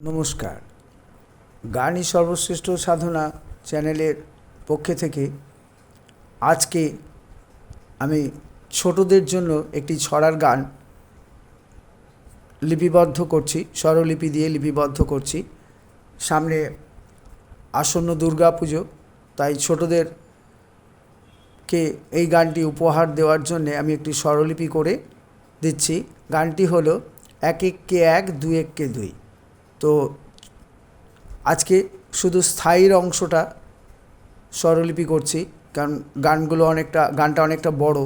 নমস্কার। গানই সর্বশ্রেষ্ঠ সাধনা চ্যানেলের পক্ষে থেকে আজকে আমি ছোটদের জন্য একটি ছড়ার গান লিপিবদ্ধ করছি, স্বরলিপি দিয়ে লিপিবদ্ধ করছি। সামনে আসন্ন দুর্গা পুজো, তাই ছোটদেরকে এই গানটি উপহার দেওয়ার জন্যে আমি একটি স্বরলিপি করে দিচ্ছি। গানটি হলো এক এককে এক দুই এককে দুই। তো আজকে শুধু স্থায়ীর অংশটা স্বরলিপি করছি, কারণ গানগুলো অনেকটা, গানটা অনেকটা বড়,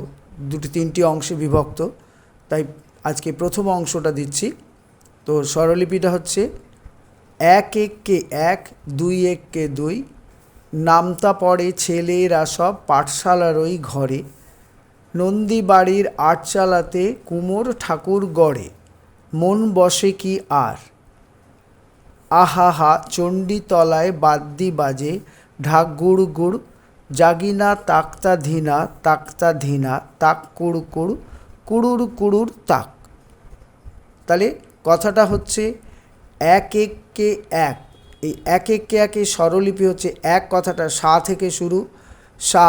দুটি তিনটি অংশে বিভক্ত, তাই আজকে প্রথম অংশটা দিচ্ছি। তো স্বরলিপিটা হচ্ছে এক এককে এক, দুই এককে দুই, নামতা পড়ে ছেলেরা সব পাঠশালার ওই ঘরে, নন্দী বাড়ির আটচালাতে কুমোর ঠাকুর গড়ে, মন বসে কি আর? আহা চণ্ডীতলায় বাদ্যি বাজে ঢাক গুড় গুড় জাগিনা তাক্তা ধিনা তাক্তা ধিনা তাক কুড় কুড়, কুড়ুর কুড়ুর তাক। তাহলে কথাটা হচ্ছে এক এককে এক। এই এক এককে একে স্বরলিপি হচ্ছে এক কথাটা সা থেকে শুরু, সা,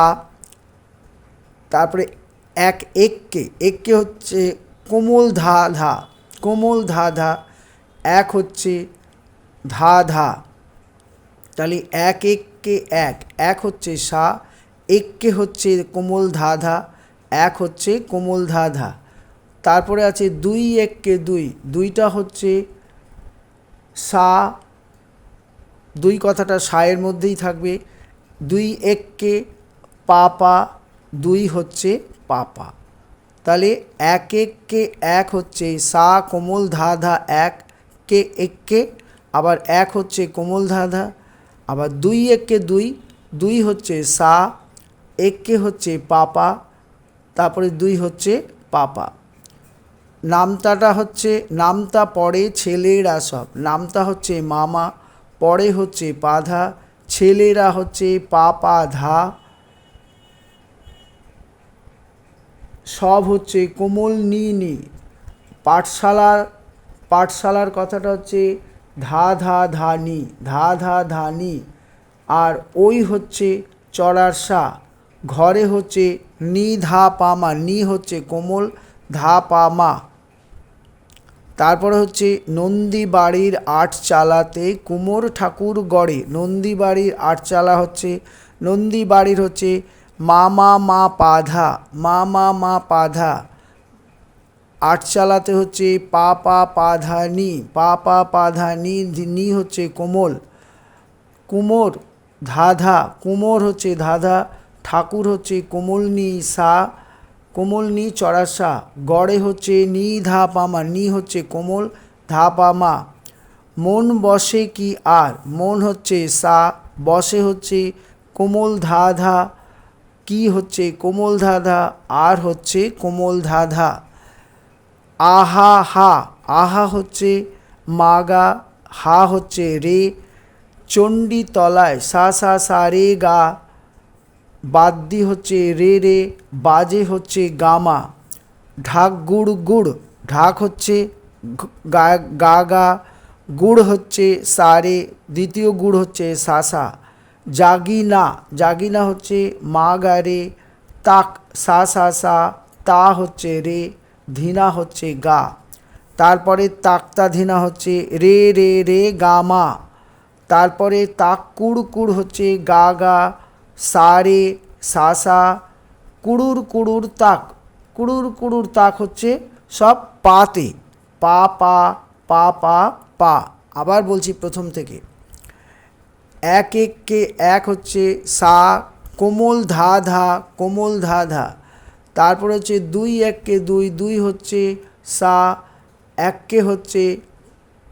তারপরে এক এককে এককে হচ্ছে কোমল ধা ধা, কোমল ধা ধা। এক হচ্ছে ধা ধা। তাহলে এক এককে এক। এক হচ্ছে সা এককে হচ্ছে কোমল ধা ধা, এক হচ্ছে কোমল ধা ধা। তারপরে আছে দুই এককে দুই। দুইটা হচ্ছে সা, দুই কথাটা সায়ের মধ্যেই থাকবে। দুই এককে পা পা দুই হচ্ছে পাপা। তাহলে এক এককে এক হচ্ছে সা, কোমল ধা ধা, এক কে এককে আবার এক হচ্ছে কোমল ধাঁধা, আবার দুই এককে দুই দুই হচ্ছে সা, এককে হচ্ছে পাপা, তারপরে দুই হচ্ছে পাপা। নামতাটা হচ্ছে, নামতা পরে ছেলেরা সব। নামতা হচ্ছে মামা, পরে হচ্ছে পাধা ছেলেরা হচ্ছে পাপা ধা সব হচ্ছে কোমল নি নি। পাঠশালার পাঠশালার কথাটা হচ্ছে ধা ধা ধানি, ধা ধা ধানি। আর ওই হচ্ছে চড়ার সা। ঘরে হচ্ছে নি ধা পামা নি হচ্ছে কোমল ধা পামা তারপরে হচ্ছে নন্দী বাড়ির আট চালাতে কুমোর ঠাকুর গড়ে। নন্দী বাড়ির আট চালা হচ্ছে, নন্দী বাড়ির হচ্ছে মা মা মা পাধা মা মা মা পাধা আট চালাতে হচ্ছে পা পা পা ধা নি পা পা পা ধা নি নি হচ্ছে কোমল, কুমোর ধাধা, কুমোর হচ্ছে ধাধা, ঠাকুর হচ্ছে কোমল নি সা কোমল নি চড়া সা গড়ে হচ্ছে নি ধা পামা নি হচ্ছে কোমল ধা পামা মন বসে কি আর? মন হচ্ছে সা, বসে হচ্ছে কোমল ধাধা, কি হচ্ছে কোমল ধাধা, আর হচ্ছে কোমল ধাধা। আহা, হা। আহা হচ্ছে মাগা, হা হচ্ছে রে। চণ্ডী তলায় সা সা সা, রে, গা। বাদ্যি হচ্ছে রে রে। বাজে হচ্ছে গামা। ঢাক গুড় গুড়। ঢাক হচ্ছে গা গা গুড় হচ্ছে সারে দ্বিতীয় গুড় হচ্ছে সাসা জাগিনা। জাগিনা হচ্ছে মা গা রে। তাক, সা সা সা। তা হচ্ছে রে। ধিনা হচ্ছে গা। তারপরে তাক্তা ধিনা হচ্ছে রে রে রে, গা, মা। তারপরে তাক কুড় কুড় হচ্ছে গা গা, সা, রে, সা সা, কুড়ুর কুড়ুর তাক। কুড়ুর কুড়ুর তাক হচ্ছে সব পাতে। পা পা পা পা পা। আবার বলছি প্রথম থেকে। এক এককে এক হচ্ছে সা, কোমল ধা ধা, কোমল ধা ধা। তারপর হচ্ছে দুই এককে দুই দুই হচ্ছে সা এককে হচ্ছে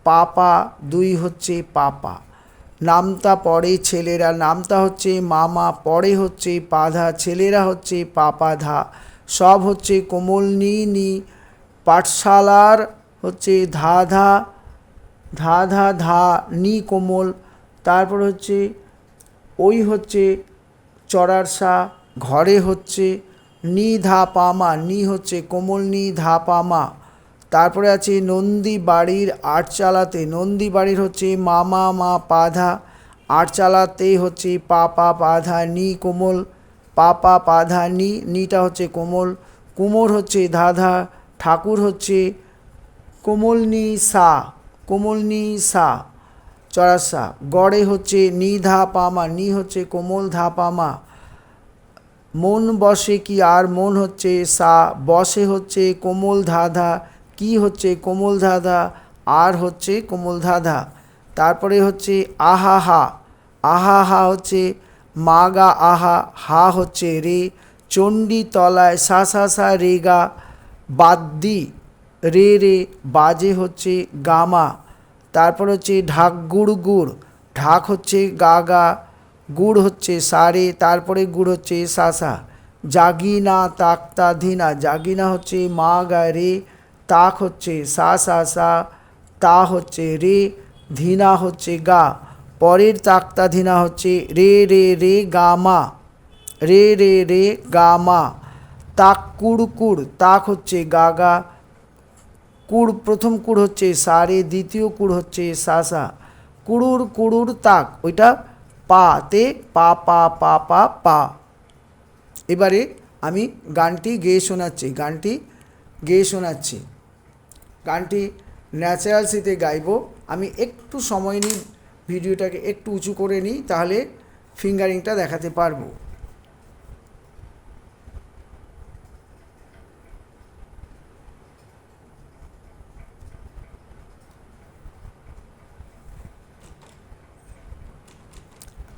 পাপা, দুই হচ্ছে পাপা। নামতা পরে ছেলেরা, নামতা হচ্ছে মামা, পরে হচ্ছে পাধা ছেলেরা হচ্ছে পাপাধা। সব হচ্ছে কোমল নি নি পাঠশালার হচ্ছে ধা ধা ধা ধা ধা, নি কোমল। তারপর হচ্ছে ওই হচ্ছে চড়ার সা, ঘরে হচ্ছে নি ধা পামা নি হচ্ছে কোমল নি ধা পামা তারপরে আছে নন্দী বাড়ির আট চালাতে নন্দী বাড়ির হচ্ছে মামা মা পাধা আট চালাতে হচ্ছে পা পা পাধা, নি কোমল পা পা পাধা, নি, নিটা হচ্ছে কোমল, কুমোর হচ্ছে ধাধা ঠাকুর হচ্ছে কোমলনি সা কোমলনি সা, চড়াসা। গড়ে হচ্ছে নি ধা পামা নি হচ্ছে কোমল ধা পামা মন বসে কি আর মন হচ্ছে সা, বসে হচ্ছে কোমল ধাধা, কি হচ্ছে কোমল ধাধা, আর হচ্ছে কোমল ধাধা। তারপরে হচ্ছে আহা হা আহা হা হচ্ছে মাগা, আহা, হা হচ্ছে রে, চণ্ডী তলায় সা সা সা, রে, গা বাদ্যি রে রে, বাজে হচ্ছে গামা। তারপর হচ্ছে ঢাক, গুড় গুড়, ঢাক হচ্ছে গা গা গুড় হচ্ছে সারে, তারপরে গুড় হচ্ছে সাসা। জাগিনা তাক্তা ধিনা, জাগিনা হচ্ছে মা গা রে, তাক হচ্ছে সা সা সা, তা হচ্ছে রে, ধিনা হচ্ছে গা। পরের তাক্তা ধিনা হচ্ছে রে রে রে গা মা রে রে রে গা মা তাক কুড় কুড়, তাক হচ্ছে গা গা। কুড়, প্রথম কুড় হচ্ছে সারে, দ্বিতীয় কুড় হচ্ছে সাসা। কুড়ুর কুড়ুর তাক, ওইটা পাতে পা পা পা পা পা। এবারে আমি গানটি গেয়ে শোনাচ্ছি, গানটি গেয়ে শোনাচ্ছি। গানটি ন্যাচারাল সিতে গাইব। আমি একটু সময় নিই, ভিডিওটাকে একটু উঁচু করে নিই, তাহলে ফিঙ্গারিংটা দেখাতে পারব।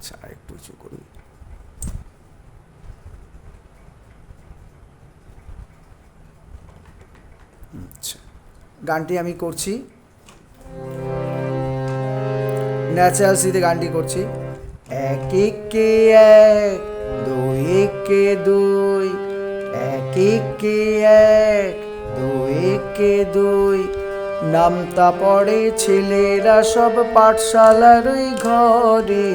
আচ্ছা একটু উঁচু করি। আচ্ছা। গানটি আমি করছি। ন্যাচারাল সিতে গানটি করছি। এক একে এক, দুই একে দুই, এক একে এক, দুই একে দুই। নামতা পড়ে ছেলেরা সব পাঠশালার ঘরে।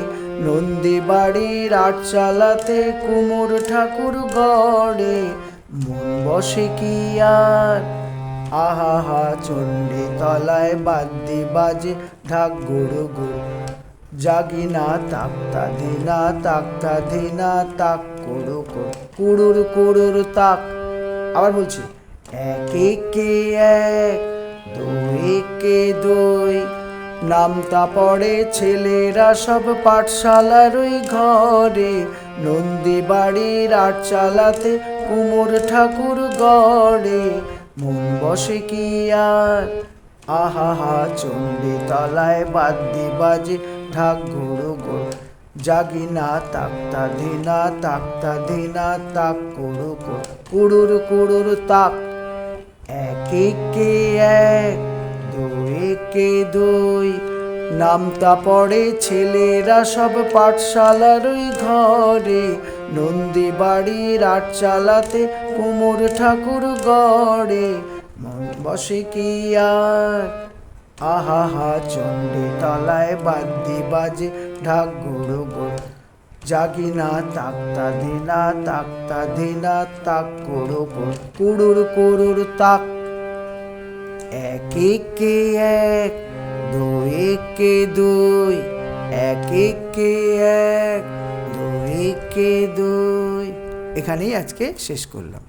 নন্দী বাড়ির আটচালাতে কুমোর ঠাকুর গড়ে, মন বসে কি আর? আহা হা, চণ্ডী তলায় বাদ্যি বাজে ঢাক গুড়ু গুড়। জাগিনা তাক্তা ধিনা তাক্তা ধিনা তাক কুড়ু কুড় কুড়ুর কুড়ুর তাক। আবার বলছি এক একে এক দুই কে দুই। নামতা পড়ে ছেলেরা সব পাঠশালার ওই ঘরে। নন্দী বাড়ির আট চালাতে কুমোর ঠাকুর গড়ে। মন বসে কি আর? আহা হা, চণ্ডী তলায় বাদ্যি বাজে ঢাক গুড়ো গুড় জাগিনা তাক্তা ধিনা তাক্তা ধিনা তাক কুড়ু কুড় কুড়ুর কুড়ুর তাক। এক একে এক। একে দুই। নামতা পড়ে ছেলেরা সব পাঠশালার ওই ঘরে। নন্দী বাড়ির আট চালাতে কুমোর ঠাকুর গড়ে। মন বসে কি আর? আহা হা, চণ্ডী তলায় বাদ্যি বাজে ঢাক গুড়ো গুড় জাগিনা তাক্তা দিনা তাক্তা দিনা তাক কুড় কুড়ুর কুড়ুর তাক এক একে এক দুই একে দুই, এক একে এক দুই একে দুই। এখানেই আজকে শেষ করলাম।